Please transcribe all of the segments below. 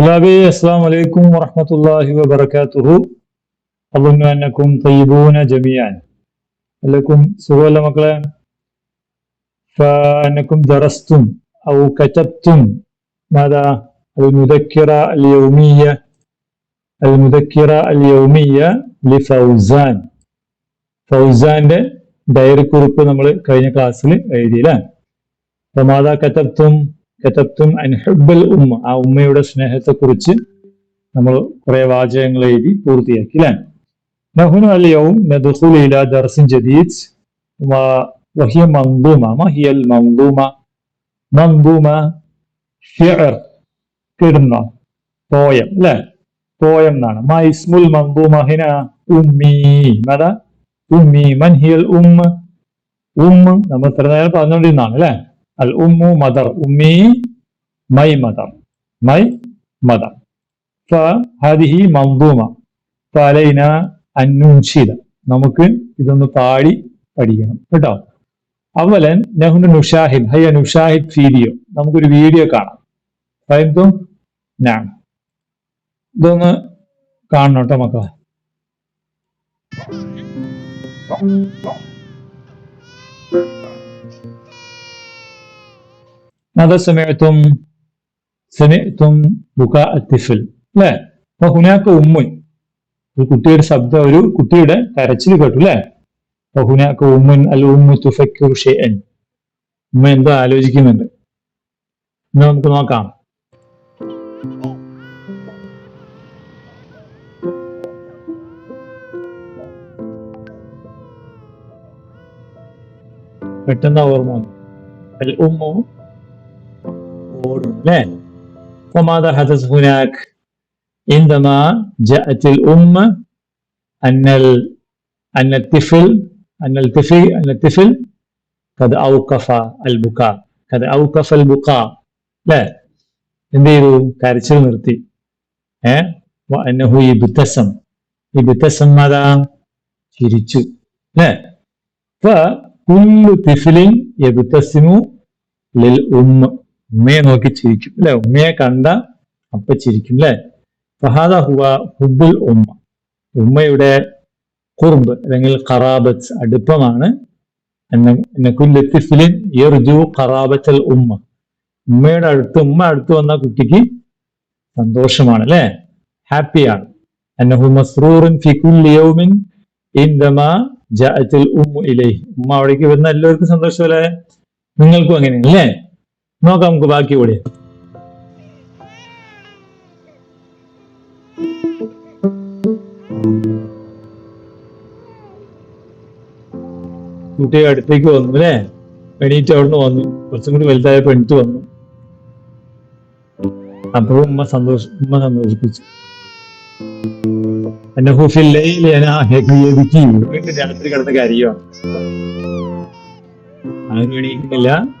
طلابي السلام عليكم ورحمة الله وبركاته أظن أنكم طيبون جميعا لكم سؤال مقلة فأنكم درستم أو كتبتم ماذا المذكرة اليومية المذكرة اليومية لفوزان ഫൗസാന്റെ diary കുറിപ്പ് നമ്മൾ കഴിഞ്ഞ ക്ലാസ്സിൽ എഴുതിയില്ലേ അപ്പൊ മാതാ കത്തപ്തും കത്തപ്തും അൻഹുബൽ ഉമ്മ ആ ഉമ്മയുടെ സ്നേഹത്തെ കുറിച്ച് നമ്മൾ കുറെ വാചകങ്ങൾ എഴുതി പൂർത്തിയാക്കി അല്ലേ نحن اليوم ندخل إلى درس جديد و- وهي منظومة ما هي المنظومة؟ منظومة شعر كرنا പോയം അല്ലേ പോയം എന്നാണ് ما اسم المنظومة هنا أمي ماذا؟ ഉമ്മി മൻ ഹിയൽ ഉമ്മ ഉമ്മ നമ്മൾ ഇത്ര നേരം പറഞ്ഞുകൊണ്ടിരുന്നതാണ് അല്ലെ അൽ ഉമ്മു മദർ ഉമ്മി മൈ മദർ മൈ മദർ ഫാദിഹി മന്ദൂമ ഫലൈന അന്നുൻഷിത നമുക്ക് ഇതൊന്ന് പാടി പഠിക്കണം. കേട്ടോ? അവലൻ നെഹുന് നുഷാഹിദ്. ഹയ്യ നുഷാഹിദ് വീഡിയോ നമുക്കൊരു വീഡിയോ കാണാം. ഫൈൻതും ഞാൻ ഇതൊന്ന് കാണണം കേട്ടോ മക്കളെ. ماذا سمعتم؟ سمعتم بكاء الطفل لا وهناك أم ഒരു കുട്ടിയുടെ ശബ്ദം ഒരു കുട്ടിയുടെ കരച്ചിൽ കേട്ടു അല്ലേ وهناك أم الأم تفكر شيئا ഉമ്മ എന്തോ ആലോചിക്കുന്നുണ്ട് ഇന്ന് നമുക്ക് നോക്കാം പെട്ടെന്ന് ഓർമ്മ വന്നു അൽ ഉമ്മു ഓടും അല്ലേ وماذا حدث هناك عندما جاءت الأم أن ال... أن الطفل أن الطفل أن الطفل قد أوقف البكاء قد أوقف البكاء لا എന്ത് ചെയ്തു കരച്ചിൽ നിർത്തി ഏ അന്നഹു ഇബ്തസം ഇബ്തസം അതാ ചിരിച്ചു അല്ലേ കുല്ലു തിഫിലിൻ യബ്തസിമു ലിൽ ഉമ്മ ഉമ്മയെ നോക്കി ചിരിക്കും അല്ലെ? ഉമ്മയെ കണ്ട അപ്പ ചിരിക്കും അല്ലെ? ഫഹാദ ഹുവ ഹുബുൽ ഉമ്മ. ഉമ്മയുടെ കുർബ് അല്ലെങ്കിൽ ഖറാബത്ത് അടുപ്പമാണ്. തിഫിലിൻ യർജു ഖറാബത്തൽ ഉമ്മ. ഉമ്മയുടെ അടുത്ത് ഉമ്മ അടുത്ത് വന്ന കുട്ടിക്ക് സന്തോഷമാണ് അല്ലെ? ഹാപ്പിയാണ്. ഉമ്മ അവിടേക്ക് വരുന്ന എല്ലാവർക്കും സന്തോഷമല്ലേ? നിങ്ങൾക്കും അങ്ങനെയാണ് അല്ലേ? നോക്കാം നമുക്ക് ബാക്കി കൂടി. കുട്ടിയെ അടുത്തേക്ക് വന്നു അല്ലേ? എണീറ്റ് അവിടുന്ന് വന്നു. കുറച്ചും കൂടി വലുതായപ്പോ എണീറ്റ് വന്നു. അപ്പോഴും ഉമ്മ സന്തോഷ ഉമ്മ സന്തോഷിപ്പിച്ചു. എന്നെ വീണ്ടും രാത്രി കിടന്ന കാര്യമാണ് ആരും എണീക്കുന്നില്ല?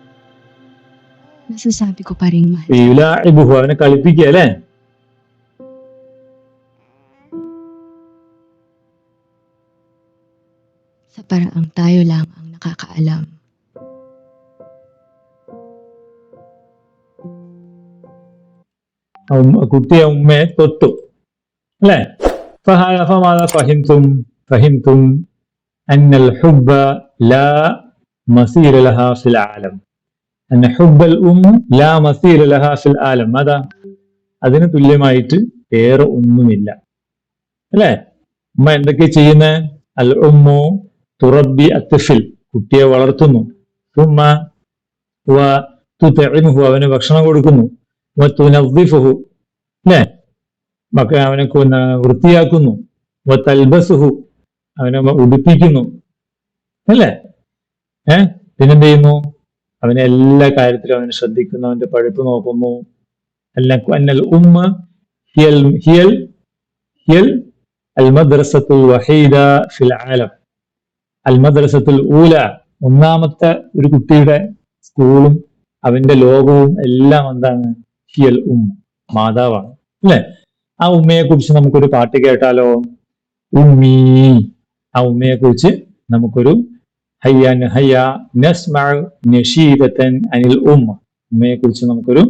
Nasasabi ko pa rin mahal. യുലാഇബുഹു അവനെ കളിപ്പിക്കുക അല്ലേ Sa paraang tayo lang ang nakakaalam. ആ ഉമ്മ- കുട്ടിയെ ഉമ്മയെ തൊട്ടു അല്ലേ فهذا فماذا فهمتم فهمتم أن الحب لا مثيل لها في العالم أن حب الأم لا مثيل لها في العالم ماذا അതിന് തുല്യമായിട്ട് വേറെ ഒന്നുമില്ല അല്ലേ ഉമ്മ എന്തൊക്കെ ചെയ്യുന്ന അൽ ഉമ്മു തുറബി അത്തഫിൽ കുട്ടിയെ വളർത്തുന്നു ഉമ്മ വ തുതഇമുഹു അവന് ഭക്ഷണം കൊടുക്കുന്നു വ തുനദ്ദിഫുഹു അല്ലേ മക്ക അവനെ കൊന്ന വൃത്തിയാക്കുന്നു വ തൽബസുഹു അവനെ ഉടുപ്പിക്കുന്നു അല്ലേ ഏ പിന്നെന്ത് ചെയ്യുന്നു അവനെ എല്ലാ കാര്യത്തിലും അവൻ ശ്രദ്ധിക്കുന്നു അവന്റെ പഴുപ്പ് നോക്കുന്നു. എല്ലാം ഉമ്മ ഹിയൽ ഹിയൽ അൽ ഫിൽ ആലം. അൽ ഊല ഒന്നാമത്തെ ഒരു കുട്ടിയുടെ സ്കൂളും അവന്റെ ലോകവും എല്ലാം എന്താണ്? ഹിയൽ ഉമ്മ മാതാവാണ്. അല്ലെ? ആ ഉമ്മയെ കുറിച്ച് നമുക്കൊരു പാട്ട് കേട്ടാലോ? ഉമ്മീ. ആ ഉമ്മയെ കുറിച്ച് നമുക്കൊരു ഹയ്യ ഹയ്യ നസ്മഅ നഷീദത്തൻ അനിൽ ഉമ്മ ഉമ്മയെ കുറിച്ച് നമുക്കൊരു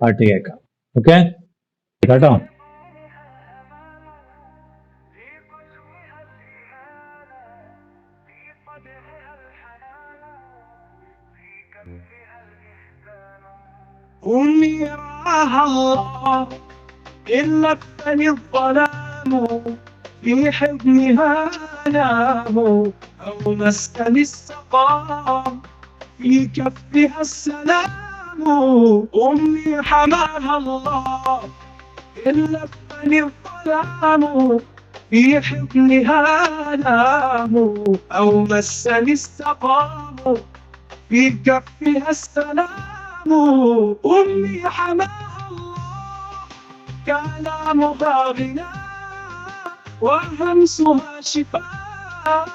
പാട്ട് കേൾക്കാം ഓക്കെ കേട്ടോ أمي رعاها الله إن لفني الظلام في حضنها نام أو مسكني السقام. في كفها السلام أمي حماها الله. إن لفني الظلام في حضنها نام أو مسني السقام. في كفها السلام أمي حماها الله. كلامها غنى وهمسها شفاء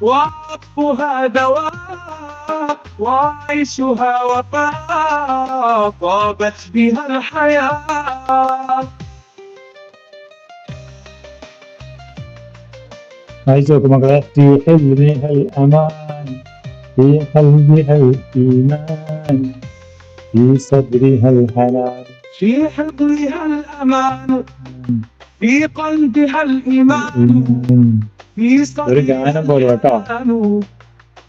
وعطفها دواء وعيشها وفاء طابت بها الحياة. عايزكم أغلقتي حلمها الأمان في قلبها الإيمان في صدرها الحنان. في حضنها الأمان. في قلبها الإيمان. في صدرها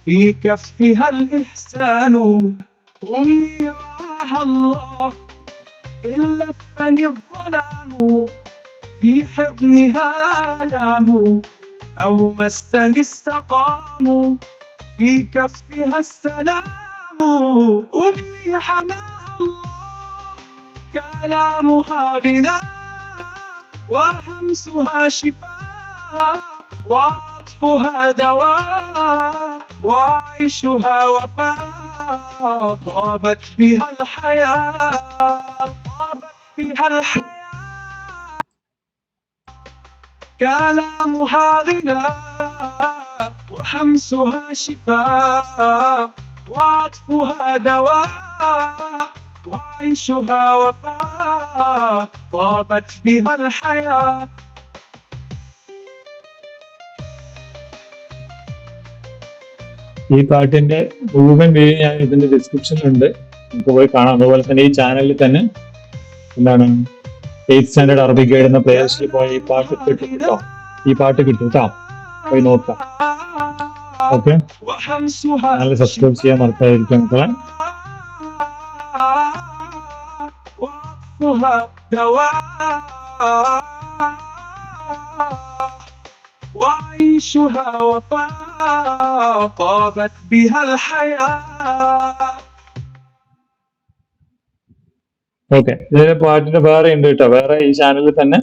في كفها الإحسان. أمي الله إن لفني الظلام. في حضنها آلام. أو مسني السقام. في كفها السلام. أمي حماها الله كلامها بلاد وهمسها شفاء وعطفها دواء وعيشها وفاء. طابت بها الحياة طابت بها الحياة. كلامها غنى وحمسها شفاء وعطفها دواء. وعيشها وفاء طابت بها الحياة ഈ പാട്ടിന്റെ മുഴുവൻ പേര് ഞാൻ ഇതിന്റെ ഡിസ്ക്രിപ്ഷനിലുണ്ട് നമുക്ക് പോയി കാണാം അതുപോലെ തന്നെ ഈ ചാനലിൽ തന്നെ എന്താണ് എയ്ത്ത് സ്റ്റാൻഡേർഡ് അറബിക് ഗൈഡ് എന്ന പ്ലേലിസ്റ്റിൽ പോയി ഈ പാട്ട് കിട്ടും കേട്ടോ ഈ പാട്ട് കിട്ടും കേട്ടോ പോയി നോക്കാം ഓക്കെ وحمسها ചാനൽ സബ്സ്ക്രൈബ് ചെയ്യാൻ മറക്കാതിരിക്കും മക്കളെ وعطفها دواء وعيشها وفاء طابت بها الحياة ഓക്കെ ഇതിന്റെ പാട്ടിന്റെ വേറെ ഉണ്ട് കേട്ടോ വേറെ ഈ ചാനലിൽ തന്നെ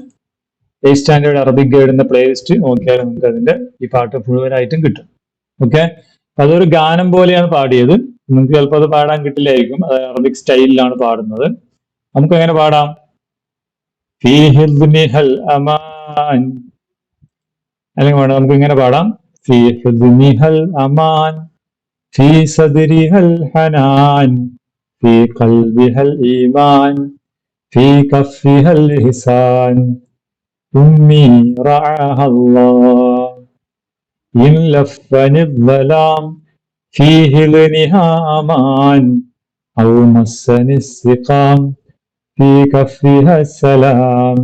എയ്റ്റ് സ്റ്റാൻഡേർഡ് അറബിക് ഗൈഡ് എന്ന പ്ലേലിസ്റ്റ് നോക്കിയാൽ നമുക്ക് അതിന്റെ ഈ പാട്ട് മുഴുവനായിട്ടും കിട്ടും ഓക്കെ അതൊരു ഗാനം പോലെയാണ് പാടിയത് നിങ്ങൾക്ക് ചിലപ്പോൾ അത് പാടാൻ കിട്ടില്ലായിരിക്കും അത് അറബിക് സ്റ്റൈലിലാണ് പാടുന്നത് നമുക്ക് എങ്ങനെ പാടാം ഫീ ഹിദ്നിഹൽ അമാൻ അല്ലെങ്കിൽ വേണം നമുക്ക് ഇങ്ങനെ പാടാം ഫീ ഹിദ്നിഹൽ അമാൻ ഫീ സദ്രിഹൽ ഹനാൻ في قلبها الإيمان في كفها الإحسان أمي رعاها الله إن لفني الظلام في هلنها أمان أو مسني السقام في كفها السلام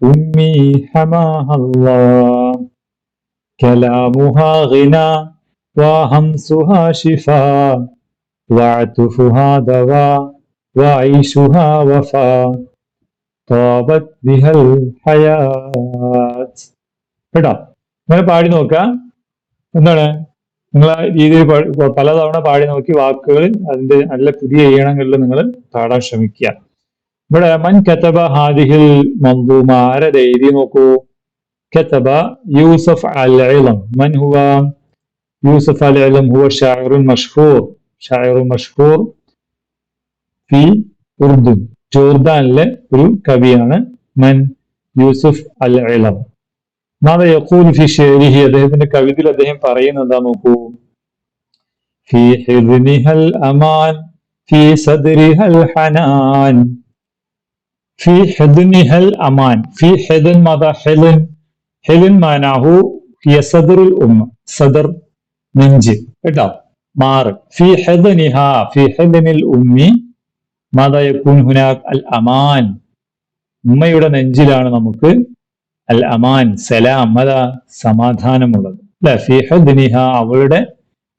أمي حماها الله كلامها غنى وهمسها شفاء وعطفها دواء وعيشها وفاء طابت بها الحياة കേട്ടോ ഇങ്ങനെ പാടി നോക്കുക എന്താണ് നിങ്ങൾ ആ രീതിയിൽ പാടി- പലതവണ പാടി നോക്കി വാക്കുകൾ അതിന്റെ നല്ല പുതിയ ഈണങ്ങളിൽ നിങ്ങൾ പാടാൻ ശ്രമിക്കുക ഇവിടെ മൻ കത്തബ ഹാദിഹിൽ മന്ദൂമ ആരത് എഴുതി നോക്കൂ كتب يوسف العلم من هو يوسف العلم هو شاعر مشهور شاعر مشهور في أردن ജോർദാനിലെ ഒരു കവിയാണ് മൻ യൂസുഫ് അൽ ഇളം നാളെ യഖൂൽ ഫി ഷേരിഹി അദ്ദേഹത്തിന്റെ കവിതയിൽ അദ്ദേഹം പറയുന്നത് എന്താ നോക്കൂ ഫി ഹിദ്നിഹൽ അമാൻ ഫി സദ്രിഹൽ ഹനാൻ ഫി ഹിദ്നിഹൽ അമാൻ. ഫി ഹെദൻ മത ഹെലിൻ. ഹെലിൻ മാനാഹു ഹിയ സദറുൽ ഉമ്മ. സദർ നെഞ്ച്. കേട്ടോ? മാറ്. ഫി ഹെദനിഹ. ഫി ഹെദനിൽ ഉമ്മി. മാതാ യക്കൂൻ ഹുനാക് അൽ അമാൻ. ഉമ്മയുടെ നെഞ്ചിലാണ് നമുക്ക് അൽ അമാൻ. സലാം. അതാ സമാധാനമുള്ളത്. അല്ലെ? ഫിഹദ്നിഹ അവളുടെ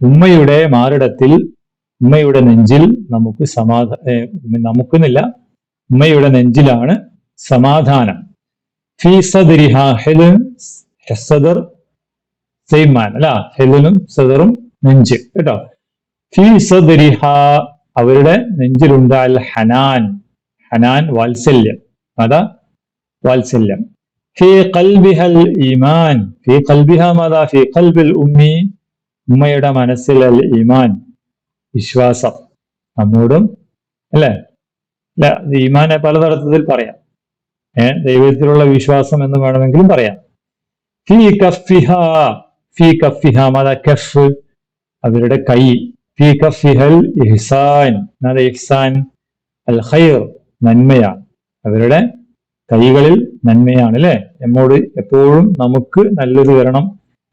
ഉമ്മയുടെ മാറിടത്തിൽ ഉമ്മയുടെ നെഞ്ചിൽ നമുക്ക് സമാധാന നമുക്കെന്നില്ല ഉമ്മയുടെ നെഞ്ചിലാണ് സമാധാനം. ഫി സദരിഹ ഹെലൻ സദർ ഹെലനും സദറും നെഞ്ച്. കേട്ടോ? അവരുടെ നെഞ്ചിലുണ്ടാൽ ഹനാൻ. ഹനാൻ വാത്സല്യം. അതാ വാത്സല്യം. ഈമാൻ. ഉമ്മയുടെ മനസ്സിൽ അൽ ഈമാൻ. വിശ്വാസം. നമ്മോടും അല്ലേ? അല്ല ഈമാനെ പലതരത്തിൽ പറയാം. ഏ ദൈവത്തിലുള്ള വിശ്വാസം എന്ന് വേണമെങ്കിലും പറയാം. ഫി കഫിഹ ഫി കഫിഹ മാതാ കഫ് അവരുടെ കൈ. ഫി കഫിഹൽ ഇഹ്സാൻ ഇഹ്സാൻ അൽ ഖൈർ നന്മയാണ് അവരുടെ കൈകളിൽ നന്മയാണ് അല്ലെ? നമ്മോട് എപ്പോഴും നമുക്ക് നല്ലത് തരണം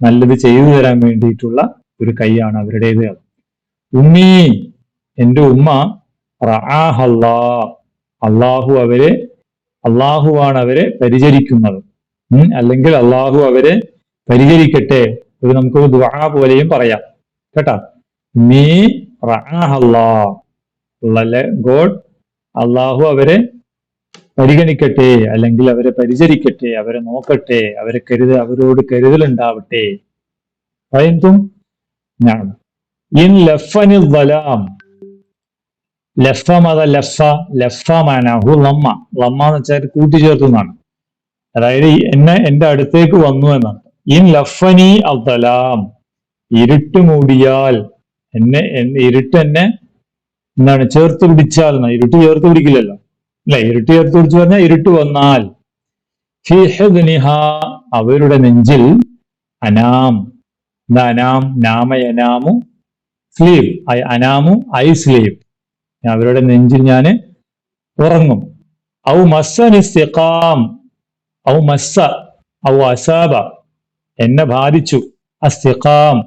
നല്ലത് ചെയ്തു തരാൻ വേണ്ടിയിട്ടുള്ള ഒരു കൈയാണ് അവരുടേത്. ഉമ്മീ എന്റെ ഉമ്മ അള്ളാഹു അവരെ അള്ളാഹുവാണ് അവരെ പരിചരിക്കുന്നത് അല്ലെങ്കിൽ അള്ളാഹു അവരെ പരിചരിക്കട്ടെ. ഇത് നമുക്ക് ദുആ പോലെയും പറയാം. കേട്ടാ? നീ അല്ലേ ഗോഡ് അള്ളാഹു അവരെ പരിഗണിക്കട്ടെ. അല്ലെങ്കിൽ അവരെ പരിചരിക്കട്ടെ. അവരെ നോക്കട്ടെ. അവരെ കരുത അവരോട് കരുതലുണ്ടാവട്ടെ. പറയുന്നു ഞാൻ ഇൻ ലഫനി വലാം. ലഫ മത ലഫ ലഫ മാനാഹു ലമ്മ. ലമ്മ എന്ന് വെച്ചാൽ കൂട്ടിച്ചേർത്തു എന്നാണ്. അതായത് എന്നെ എന്റെ അടുത്തേക്ക് വന്നു എന്നാണ്. ഇൻ ലഫനി അബ്ദലാം ഇരുട്ട് മൂടിയാൽ എന്നെ ഇരുട്ട് എന്നെ എന്താണ്? ചേർത്ത് പിടിച്ചാൽ എന്നാ? ഇരുട്ട് ചേർത്ത് പിടിക്കില്ലല്ലോ. അല്ലെ? ഇരുട്ട് ചേർത്ത് പിടിച്ചു പറഞ്ഞാൽ ഇരുട്ട് വന്നാൽ. അവരുടെ നെഞ്ചിൽ അനാം. അനാം? നാമയനാമു സ്ലീവ്. അനാമു ഐ സ്ലീവ്. അവരുടെ നെഞ്ചിൽ ഞാൻ ഉറങ്ങും. ഔ മസ്സനിസ്തിഖാം ഔ മസ്സ ഔ അസാബ. എന്നെ ബാധിച്ചു അസ്തിഖാം.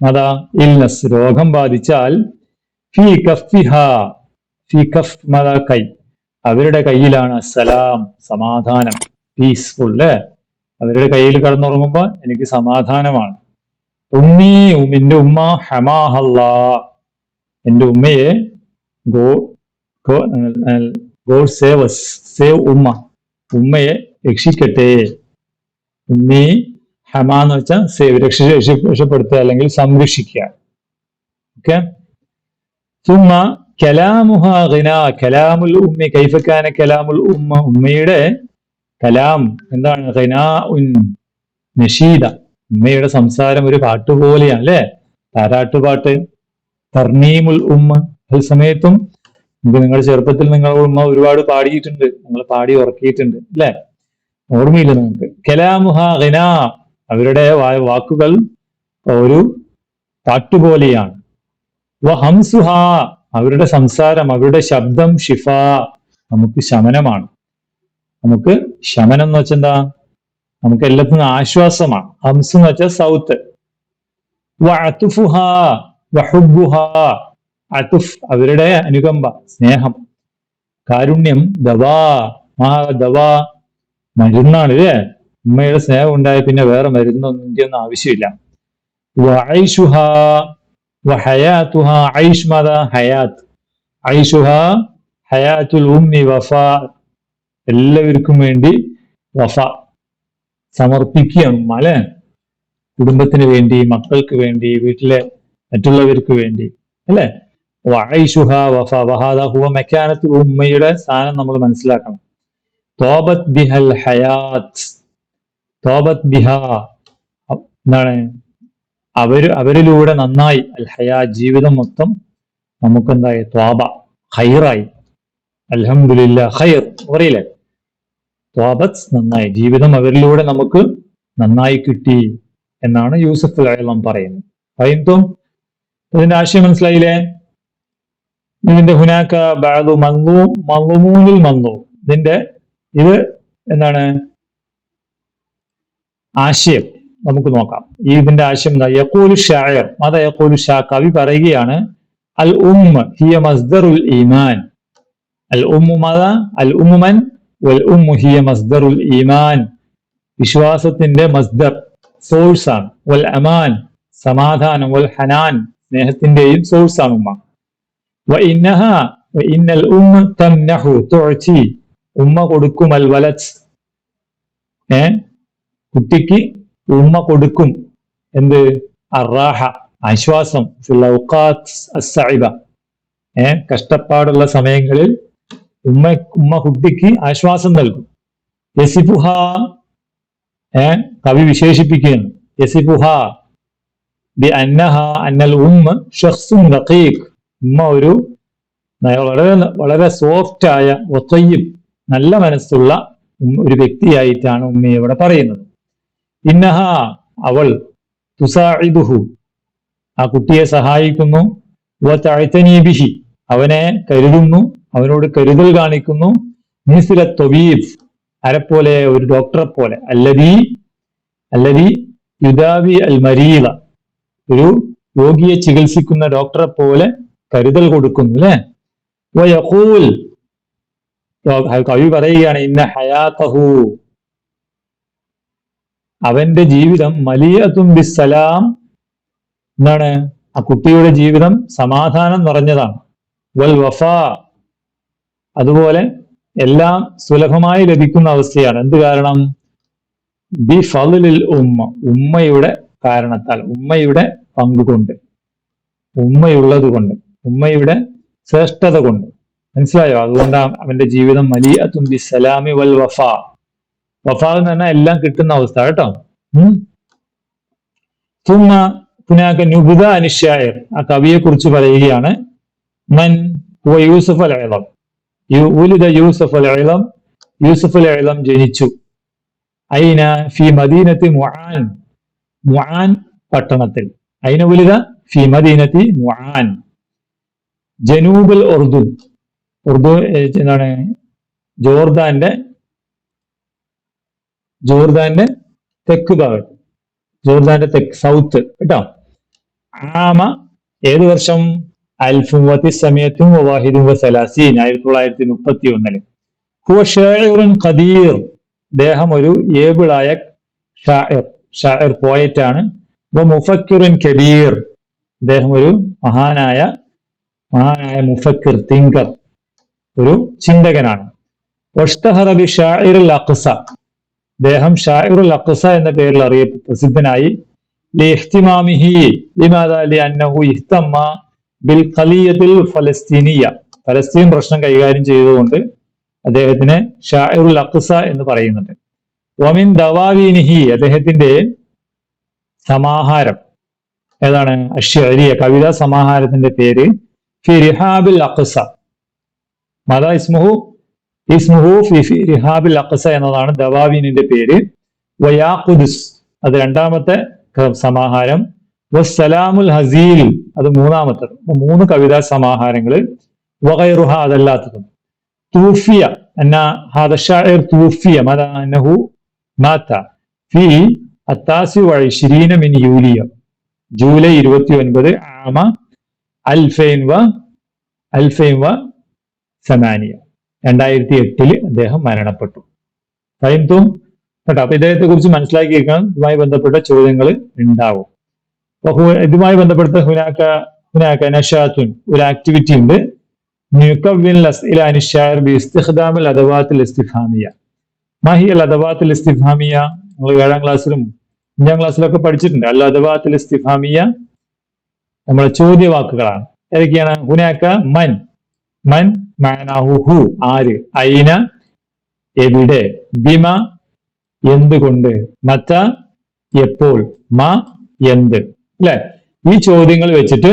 അതാ ഇൽനസ് രോഗം ബാധിച്ചാൽ ഫി കഫിഹ ഫി കഫ് മത കൈ. അവരുടെ കയ്യിലാണ് അസ്സലാം സമാധാനം പീസ്ഫുൾ അല്ലേ? അവരുടെ കയ്യിൽ കടന്നുറങ്ങുമ്പോ എനിക്ക് സമാധാനമാണ്. ഉമ്മീ എന്റെ ഉമ്മ ഹമാഹല്ലാ. എന്റെ ഉമ്മയെ go go God save save ഉമ്മ. ഉമ്മയെ രക്ഷിക്കട്ടെ. ഉമ്മി ഹമ എന്ന് വെച്ചാൽ സേവ് രക്ഷി രക്ഷപ്പെടുത്തുക അല്ലെങ്കിൽ സംരക്ഷിക്കുക. ഓക്കെ? ഉമ്മ കലാമുഹ കലാമുൽ ഉമ്മ കൈഫക്കാന കലാമുൽ ഉമ്മ. ഉമ്മയുടെ കലാം എന്താണ്? ഗിന ഉൻ നഷീദ. ഉമ്മയുടെ സംസാരം ഒരു പാട്ടുപോലെയാണ് അല്ലേ? താരാട്ടുപാട്ട്. തർണീമുൽ ഉമ്മ. അത് സമയത്തും ഇത് നിങ്ങളുടെ ചെറുപ്പത്തിൽ നിങ്ങളുടെ ഉമ്മ ഒരുപാട് പാടിയിട്ടുണ്ട്. നിങ്ങൾ പാടി ഉറക്കിയിട്ടുണ്ട് അല്ലെ? ഓർമ്മയില്ല നിങ്ങൾക്ക്? കലാമുഹ ഖിന അവരുടെ വാക്കുകൾ ഒരു പാട്ടുപോലെയാണ്. ഹംസുഹ. അവരുടെ സംസാരം അവരുടെ ശബ്ദം ഷിഫ. നമുക്ക് ശമനമാണ്. നമുക്ക് ശമനം എന്ന് വെച്ചാൽ എന്താ നമുക്ക് എല്ലാത്തിനും ആശ്വാസമാണ്. ഹംസ് എന്ന് വെച്ചാൽ സൗത്ത്. വഹുബ്ബുഹ അതുഫ് അവരുടെ അനുകമ്പ സ്നേഹം. കാരുണ്യം ദവാ മഹാ ദവാ. മരുന്നാണ് അല്ലേ? ഉമ്മയുടെ സ്നേഹം ഉണ്ടായ പിന്നെ വേറെ മരുന്നൊന്നും ഒന്നും ആവശ്യമില്ല. വൈഷുഹ വഹയാത്തുഹ ഐഷ് മത ഹയാത്ത്. ഐഷുഹ ഹയാത്തുൽ ഉമ്മി വഫ. എല്ലാവർക്കും വേണ്ടി വഫ. സമർപ്പിക്കുകയാണ് ഉമ്മ അല്ലെ? കുടുംബത്തിന് വേണ്ടി മക്കൾക്ക് വേണ്ടി വീട്ടിലെ മറ്റുള്ളവർക്ക് വേണ്ടി അല്ലെ? വൈഷുഹ വഫ. ഹുവ മെക്കാനത്ത് ഉമ്മയുടെ സ്ഥാനം നമ്മൾ മനസ്സിലാക്കണം. തോബത് ബിഹൽ ഹയാത്ത് തോബത് ബിഹ. എന്താണ്? അവർ അവരിലൂടെ നന്നായി. അൽ ഹയാ ജീവിതം മൊത്തം നമുക്കെന്തായി? ത്വാബ ഹൈറായി അലഹമില്ല ഹൈർ പറയില്ലേ ത്വാബത്ത് നന്നായി. ജീവിതം അവരിലൂടെ നമുക്ക് നന്നായി കിട്ടി എന്നാണ് യൂസഫ് അലം പറയുന്നത്. പറയുമ്പം ഇതിന്റെ ആശയം മനസ്സിലായില്ലേ? ഇതിന്റെ ഹുനാക്ക ബാഗു മങ്ങു മങ്ങുമൂലിൽ മങ്ങു നിന്റെ ഇത് എന്താണ്? ആശയം. നമുക്ക് നോക്കാം. ഈ ഇതിന്റെ ആശയം എന്താ? യക്കൂലു ഷായർ മത യക്കൂലു ഷാ. കവി പറയുകയാണ് അൽ ഉമ്മ ഹിയ മസ്ദറുൽ ഈമാൻ. അൽ ഉമ്മു മത അൽ ഉമ്മുമൻ വൽ ഉമ്മു ഹിയ മസ്ദറുൽ ഈമാൻ. വിശ്വാസത്തിന്റെ മസ്ദർ സോഴ്സാണ്. വൽ അമാൻ സമാധാനം. വൽ ഹനാൻ സ്നേഹത്തിന്റെയും സോഴ്സാണ് ഉമ്മ. വ ഇന്നഹ വ ഇന്നൽ ഉമ്മ തംനഹു തുഅതി ഉമ്മ കൊടുക്കും അൽ വലത് ഏ? കുട്ടിക്ക് ഉമ്മ കൊടുക്കും. എന്ത്? അറാഹ ആശ്വാസം. അസ്സഇബ. ഏ? കഷ്ടപ്പാടുള്ള സമയങ്ങളിൽ ഉമ്മ ഉമ്മ കുട്ടിക്ക് ആശ്വാസം നൽകും. യസിഫുഹ ഏ? കവി വിശേഷിപ്പിക്കുകയാണ്. യസിഫുഹ ബി അന്നഹ അന്നൽ ഉമ്മ ഷഖ്സുൻ ഉമ്മ ഒരു വളരെ വളരെ സോഫ്റ്റ് ആയ ഒത്തയ്യും നല്ല മനസ്സുള്ള ഒരു വ്യക്തിയായിട്ടാണ് ഉമ്മയെ ഇവിടെ പറയുന്നത്. ഇന്നഹ അവൾ തുസാഇദുഹു. ആ കുട്ടിയെ സഹായിക്കുന്നു. ബിഹി. അവനെ കരുതുന്നു. അവനോട് കരുതൽ കാണിക്കുന്നു. മിസ്ല തൊബീബ്. അരപ്പോലെ ഒരു ഡോക്ടറെ പോലെ. അല്ലതി അല്ലതി യുദാവി അൽ മരീല ഒരു രോഗിയെ ചികിത്സിക്കുന്ന ഡോക്ടറെ പോലെ കരുതൽ കൊടുക്കുന്നു അല്ലെ? വയഖൂൽ. കവി പറയുകയാണ് ഇന്ന ഹയാത്തഹു അവന്റെ ജീവിതം മലിയത്തും ബിസ്സലാം എന്താണ് ആ കുട്ടിയുടെ ജീവിതം സമാധാനം നിറഞ്ഞതാണ്. വൽ വഫ. അതുപോലെ എല്ലാം സുലഭമായി ലഭിക്കുന്ന അവസ്ഥയാണ്. എന്ത് കാരണം? ബി ഫലിൽ ഉമ്മ. ഉമ്മയുടെ കാരണത്താൽ ഉമ്മയുടെ പങ്കുകൊണ്ട് ഉമ്മയുള്ളത് കൊണ്ട്. ഉമ്മയുടെ ശ്രേഷ്ഠത കൊണ്ട്. മനസ്സിലായോ? അതുകൊണ്ടാണ് അവന്റെ ജീവിതം വലിയ തുമ്പി സലാമി വൽ വഫ. വഫ എന്ന് പറഞ്ഞാൽ എല്ലാം കിട്ടുന്ന അവസ്ഥ കേട്ടോ. തുമ്മ പുനാക്ക നുബുദ അനുഷായർ ആ കവിയെ കുറിച്ച് പറയുകയാണ് മൻ യൂസഫ് അൽ അയലം ഉലിദ യൂസഫ് അൽ അയലം യൂസഫ് അൽ അയലം ജനിച്ചു. ഐന ഫി മദീനത്തി മുആൻ. മുആൻ പട്ടണത്തിൽ. ഐന ഉലിദ? ഫി മദീനത്തി മുആൻ. ജനൂബൽ ഉർദു ഉർദു എന്താണ്? ജോർദാന്റെ ജോർദാന്റെ തെക്ക് ഭാഗത്ത്. ജോർദാന്റെ തെക്ക് സൗത്ത് കേട്ടോ? ആമ ഏത് വർഷം? അൽഫുവത്തി സമയത്തും വാഹിദും സലാസീൻ ആയിരത്തി തൊള്ളായിരത്തി മുപ്പത്തി ഒന്നിൽ ഹുവ ഖദീർ. അദ്ദേഹം ഒരു ഏബിളായ ഷാഇർ. ഷാഇർ പോയറ്റ് ആണ്. വ മുഫക്കിറുൻ കബീർ. അദ്ദേഹം ഒരു മഹാനായ മഹാനായ മുഫക്കിർ തിങ്കർ ഒരു ചിന്തകനാണ്. വഷ്തഹറ ബി ഷാഇറുൽ അഖ്സ. അദ്ദേഹം ഷാഇറുൽ അഖ്സ എന്ന പേരിൽ അറിയ പ്രസിദ്ധനായി. ഫലസ്തീൻ പ്രശ്നം കൈകാര്യം ചെയ്തുകൊണ്ട് അദ്ദേഹത്തിന് ഷാഇറുൽ അഖ്സ എന്ന് പറയുന്നുണ്ട്. വമിൻ ദവാവീനിഹി അദ്ദേഹത്തിന്റെ സമാഹാരം. ഏതാണ്? അശ്വരിയ കവിതാ സമാഹാരത്തിന്റെ പേര് ഫി റിഹാബിൽ അഖ്സ മത ഇസ്മുഹു ഇസ്മുഹു ഫി ഫി റിഹാബിൽ അഖസ എന്നതാണ് ദവാവീനിന്റെ പേര്. വയാഖുദുസ്. അത് രണ്ടാമത്തെ സമാഹാരം. വസ്സലാമുൽ ഹസീൽ. അത് മൂന്നാമത്തത് മൂന്ന് കവിതാ സമാഹാരങ്ങൾ വഗൈറുഹ അതല്ലാത്തതും. തൂഫിയ. അന്ന ഹാദ ഷാഇർ തൂഫിയ. അന്നഹു മാത്ത. ഫി അത്താസി വഴിശിരീന മിൻ യൂലിയ. ജൂലൈ ഇരുപത്തി ഒൻപത് ആമ അൽഫൈൻ വ വ സമാനിയ. രണ്ടായിരത്തി എട്ടിൽ അദ്ദേഹം മരണപ്പെട്ടു. ഫൈൻതും കേട്ടോ അപ്പൊ ഇദ്ദേഹത്തെ കുറിച്ച് മനസ്സിലാക്കിയിരിക്കണം ഇതുമായി ബന്ധപ്പെട്ട ചോദ്യങ്ങൾ ഉണ്ടാവും. ഇതുമായി ബന്ധപ്പെട്ട ഹുനാക്ക ഹുനാക്ക നഷാത്തുൻ ഒരു ആക്ടിവിറ്റി ഉണ്ട്. ന്യൂക്കവിൻ ഇല അനുഷായർ ബി ഇസ്തിഖ്ദാമിൽ ഇസ്തിഫാമിയ. ഇസ്തിഫാമിയ? നിങ്ങൾ ഏഴാം ക്ലാസ്സിലും അഞ്ചാം ക്ലാസ്സിലൊക്കെ പഠിച്ചിട്ടുണ്ട്. അല്ല അദവാത്തിൽ ഇസ്തിഫാമിയ നമ്മളെ ചോദ്യവാക്കുകളാണ്. ഏതൊക്കെയാണ്? ഹുനാക്ക മൻ. മൻ മാനാഹു ഹു ആര്? ഐന. എവിടെ? ബിമ. എന്തുകൊണ്ട്? മത്ത. എപ്പോൾ? മ. എന്ത്? അല്ലെ? ഈ ചോദ്യങ്ങൾ വെച്ചിട്ട്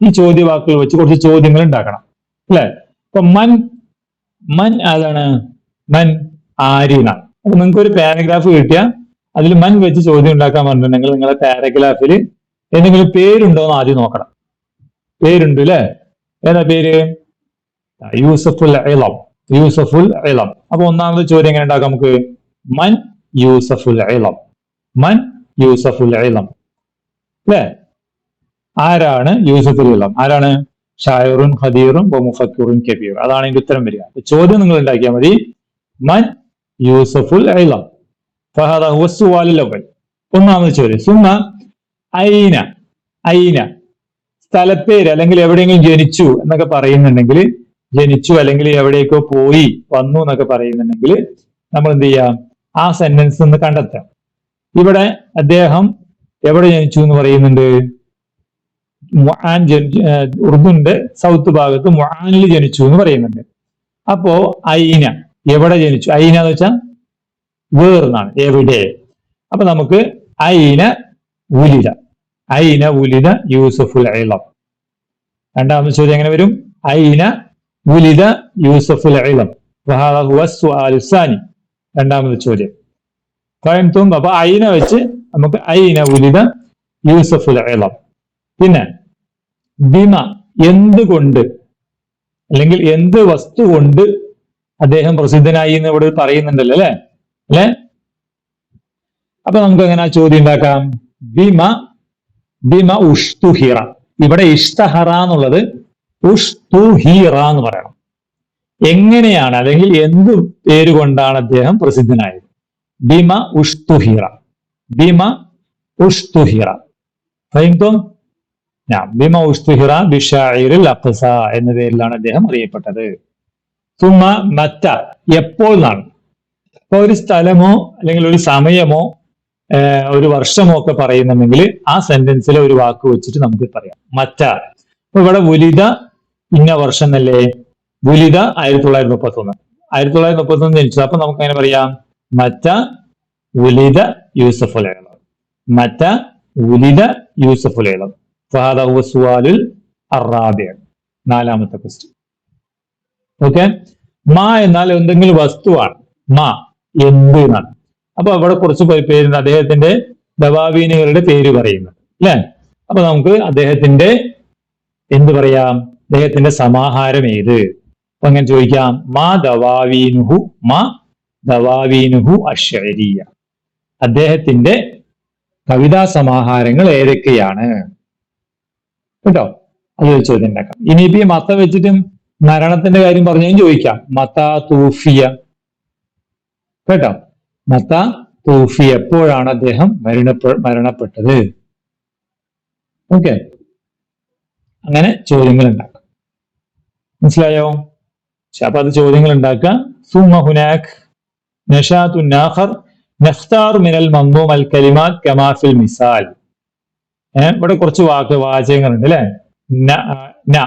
ഈ ചോദ്യവാക്കുകൾ വെച്ച് കുറച്ച് ചോദ്യങ്ങൾ ഉണ്ടാക്കണം. അല്ലെ? അപ്പൊ മൻ മൻ അതാണ് മൻ ആര്യന അപ്പൊ നിങ്ങൾക്ക് ഒരു പാരഗ്രാഫ് കിട്ടിയ അതിൽ മൻ വെച്ച് ചോദ്യം ഉണ്ടാക്കാൻ പറഞ്ഞിട്ടുണ്ടെങ്കിൽ നിങ്ങളുടെ പാരഗ്രാഫിൽ എന്തെങ്കിലും പേരുണ്ടോ എന്ന് ആദ്യം നോക്കണം. പേരുണ്ട് അല്ലേ ഏതാ പേര്? യൂസഫുൽ ഇളം. യൂസഫുൽ ഇളം. അപ്പൊ ഒന്നാമത് ചോദ്യം എങ്ങനെ ഉണ്ടാക്കാം നമുക്ക്? മൻ യൂസഫുൽ ഇളം. മൻ യൂസഫുൽ ഇളം. അല്ലേ ആരാണ് യൂസഫുൽ ഇളം? ആരാണ്? ഷായറും ഖദീറും ബൊമുഫക്കൂറും കബീർ അതാണ് ഇതിന്റെ ഉത്തരം വരിക. ചോദ്യം നിങ്ങൾ ഉണ്ടാക്കിയാൽ മതി. മൻ യൂസഫുൽ ഇളം. ഫഹദ ഒന്നാമത് ചോദ്യം. സുമ്മ ഐന ഐന. സ്ഥലപ്പേര് അല്ലെങ്കിൽ എവിടെയെങ്കിലും ജനിച്ചു എന്നൊക്കെ പറയുന്നുണ്ടെങ്കിൽ ജനിച്ചു അല്ലെങ്കിൽ എവിടേക്കോ പോയി വന്നു എന്നൊക്കെ പറയുന്നുണ്ടെങ്കിൽ നമ്മൾ എന്ത് ചെയ്യാം? ആ സെന്റൻസ് ഒന്ന് കണ്ടെത്താം ഇവിടെ അദ്ദേഹം എവിടെ ജനിച്ചു എന്ന് പറയുന്നുണ്ട്? ഏർ ഉറുദുന്റെ സൗത്ത് ഭാഗത്ത് മൊഹാനിൽ ജനിച്ചു എന്ന് പറയുന്നുണ്ട്. അപ്പോ ഐന എവിടെ ജനിച്ചു? ഐന എന്ന് വെച്ചാൽ വേർന്നാണ് എവിടെ? അപ്പൊ നമുക്ക് ഐന ഉലിത ഐന ഉലിത യൂസഫുൽ ഐലം രണ്ടാമത്തെ ചോദ്യം എങ്ങനെ വരും? ഐന ഉലിത യൂസഫുൽ ഐലം സാനി. രണ്ടാമത് ചോദ്യം. കോയമ്പത്തൂങ്ക അപ്പൊ ഐന വെച്ച് നമുക്ക് ഐന ഉലിത യൂസഫുൽ ഐലം പിന്നെ ബിമ എന്തുകൊണ്ട് അല്ലെങ്കിൽ എന്ത് വസ്തു കൊണ്ട് അദ്ദേഹം പ്രസിദ്ധനായി എന്ന് ഇവിടെ പറയുന്നുണ്ടല്ലോ അല്ലെ? അല്ലെ? അപ്പൊ നമുക്ക് എങ്ങനെ ആ ചോദ്യം ഉണ്ടാക്കാം? ബിമ ബിമ ഉഷ്തുഹിറ ഇവിടെ ഇഷ്ടഹറ എന്നുള്ളത് ഉഷ്തുഹീറ എന്ന് പറയണം. എങ്ങനെയാണ് അല്ലെങ്കിൽ എന്ത് പേര് കൊണ്ടാണ് അദ്ദേഹം പ്രസിദ്ധനായത്? ബിമ ഉഷ്തുഹിറ ബിമ ഉഷ്തുഹിറ ഞാൻ ബിമ ഉഷ്തുഹിറ ബിഷായിറിൽ അഫസ എന്ന പേരിലാണ് അദ്ദേഹം അറിയപ്പെട്ടത്. സുമ മറ്റ എപ്പോൾ നാണ്? ഇപ്പൊ ഒരു സ്ഥലമോ അല്ലെങ്കിൽ ഒരു സമയമോ ഒരു വർഷമൊക്കെ പറയുന്നുണ്ടെങ്കിൽ ആ സെന്റൻസിലെ ഒരു വാക്ക് വെച്ചിട്ട് നമുക്ക് പറയാം. മറ്റ. അപ്പൊ ഇവിടെ വുലിത ഇന്ന വർഷം എന്നല്ലേ വുലിത ആയിരത്തി തൊള്ളായിരത്തി മുപ്പത്തി ഒന്ന് ആയിരത്തി തൊള്ളായിരത്തി മുപ്പത്തി ഒന്ന് ജനിച്ചത്. അപ്പൊ നമുക്ക് അങ്ങനെ പറയാം? മറ്റ ഉലിത യൂസഫുൽ ഇളം മറ്റ ഉലിത യൂസഫുൽ ഇളം ഫഹദ ഹുവ സുവാലുൽ അറാബിയ നാലാമത്തെ ക്വസ്റ്റ്യൻ ഓക്കെ മാ എന്നാൽ എന്തെങ്കിലും വസ്തുവാണ്. മാ. എന്ത് എന്നാണ്? അപ്പൊ അവിടെ കുറച്ച് പേരുണ്ട്. അദ്ദേഹത്തിന്റെ ദവാബീനുകളുടെ പേര് പറയുന്നുണ്ട് അല്ലെ? അപ്പൊ നമുക്ക് അദ്ദേഹത്തിന്റെ എന്ത് പറയാം? അദ്ദേഹത്തിന്റെ സമാഹാരം ഏത്? അപ്പൊ അങ്ങനെ ചോദിക്കാം. മാ ദവാവീനുഹു മാ ദവാവീനുഹു അശ്വരീയ അദ്ദേഹത്തിന്റെ കവിതാ സമാഹാരങ്ങൾ ഏതൊക്കെയാണ്? കേട്ടോ? അത് ഒരു ചോദ്യം ഉണ്ടാക്കാം. ഇനിയിപ്പോ ഈ മത്ത വെച്ചിട്ടും മരണത്തിന്റെ കാര്യം പറഞ്ഞു ചോദിക്കാം. മത്ത തൂഫിയ. കേട്ടോ? മത്ത തൂഫി എപ്പോഴാണ് അദ്ദേഹം മരണപ്പെ മരണപ്പെട്ടത് ഓക്കെ അങ്ങനെ ചോദ്യങ്ങൾ ഉണ്ടാക്കാം മനസ്സിലായോ ശരി, അപ്പൊ അത് ചോദ്യങ്ങൾ ഉണ്ടാക്കുക സുമ ഹുനാഖ് നഷാത്തു നാഖർ നഖ്താർ മിനൽ മന്ദൂം അൽ കലിമാത് കമാഫിൽ മിസാൽ ഏഹ് ഇവിടെ കുറച്ച് വാക്ക് വാചകങ്ങളുണ്ട് അല്ലെ ന ന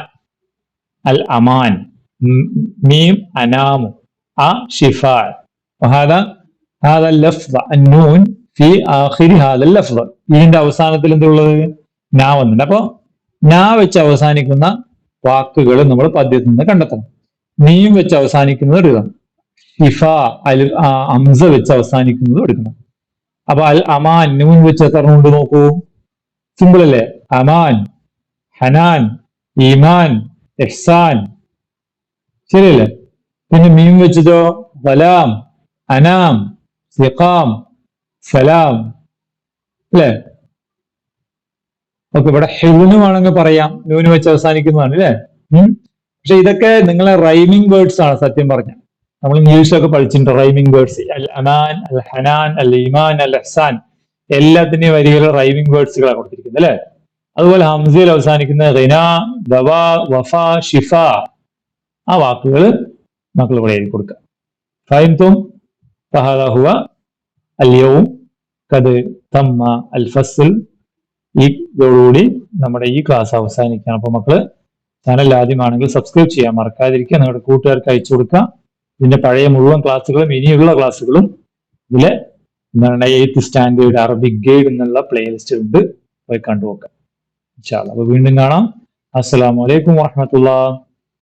അൽ അമാൻ م- മീം അനാമു അ ഷിഫാ وهذا ഹാദ ലഫ്ദ നൂൻ ഫി ആഖിരി ഹാദ ലഫ്ദ ഇതിന്റെ അവസാനത്തിൽ എന്തുള്ളത് നാ വന്നിട്ട് അപ്പോ നാ വെച്ച് അവസാനിക്കുന്ന വാക്കുകൾ നമ്മൾ പദ്യത്തിൽ നിന്ന് കണ്ടെത്തണം. നീയും വെച്ച് അവസാനിക്കുന്നത് എടുക്കണം. ഇഫ അൽ അംസ വെച്ച് അവസാനിക്കുന്നത് എടുക്കണം. അപ്പൊ അൽ അമാൻ നൂൻ വെച്ച് എത്ര കൊണ്ട് നോക്കൂ. സിമ്പിൾ അല്ലേ? അമാൻ ഹനാൻ ഈമാൻ എഹ്സാൻ. ശരിയല്ലേ? പിന്നെ മീം വെച്ചതോ? വലാം അനാം. സിഖാം സലാം അല്ലേ? ഓക്കെ ഇവിടെ ഹെവിന് വേണമെങ്കിൽ പറയാം. നൂന് വെച്ച് അവസാനിക്കുന്നതാണ് അല്ലേ. പക്ഷെ ഇതൊക്കെ നിങ്ങളെ റൈമിംഗ് വേർഡ്സ് ആണ് സത്യം പറഞ്ഞ നമ്മൾ ഇംഗ്ലീഷിലൊക്കെ പഠിച്ചിട്ടുണ്ട് റൈമിംഗ് വേർഡ്സ് അൽ അനാൻ അൽ ഹനാൻ അൽ ഇമാൻ അൽ ഹസാൻ എല്ലാത്തിന്റെയും വരികൾ റൈമിംഗ് വേർഡ്സുകളാണ് കൊടുത്തിരിക്കുന്നത് അല്ലെ? അതുപോലെ ഹംസയിൽ അവസാനിക്കുന്ന റിന ദവ വഫ ഷിഫ. ആ വാക്കുകൾ മക്കൾ ഇവിടെ എഴുതി കൊടുക്കുക. ഫൈൻതും فهذا هو اليوم قد അൽ الفصل ഇതോടുകൂടി നമ്മുടെ ഈ ക്ലാസ് അവസാനിക്കുകയാണ് അപ്പോൾ മക്കൾ ചാനൽ ആദ്യമാണെങ്കിൽ സബ്സ്ക്രൈബ് ചെയ്യാൻ മറക്കാതിരിക്കുക. നിങ്ങളുടെ കൂട്ടുകാർക്ക് അയച്ചു കൊടുക്കുക. ഇതിന്റെ പഴയ മുഴുവൻ ക്ലാസ്സുകളും ഇനിയുള്ള ക്ലാസ്സുകളും ഇതിലെ എന്താണ് എയ്ത്ത് സ്റ്റാൻഡേർഡ് അറബിക് ഗൈഡ് എന്നുള്ള പ്ലേലിസ്റ്റ് ഉണ്ട്. പോയി കണ്ടുപോക്കാം അപ്പൊ അപ്പോൾ വീണ്ടും കാണാം. അസ്സാം വലൈക്കും വാഹമത്തുള്ള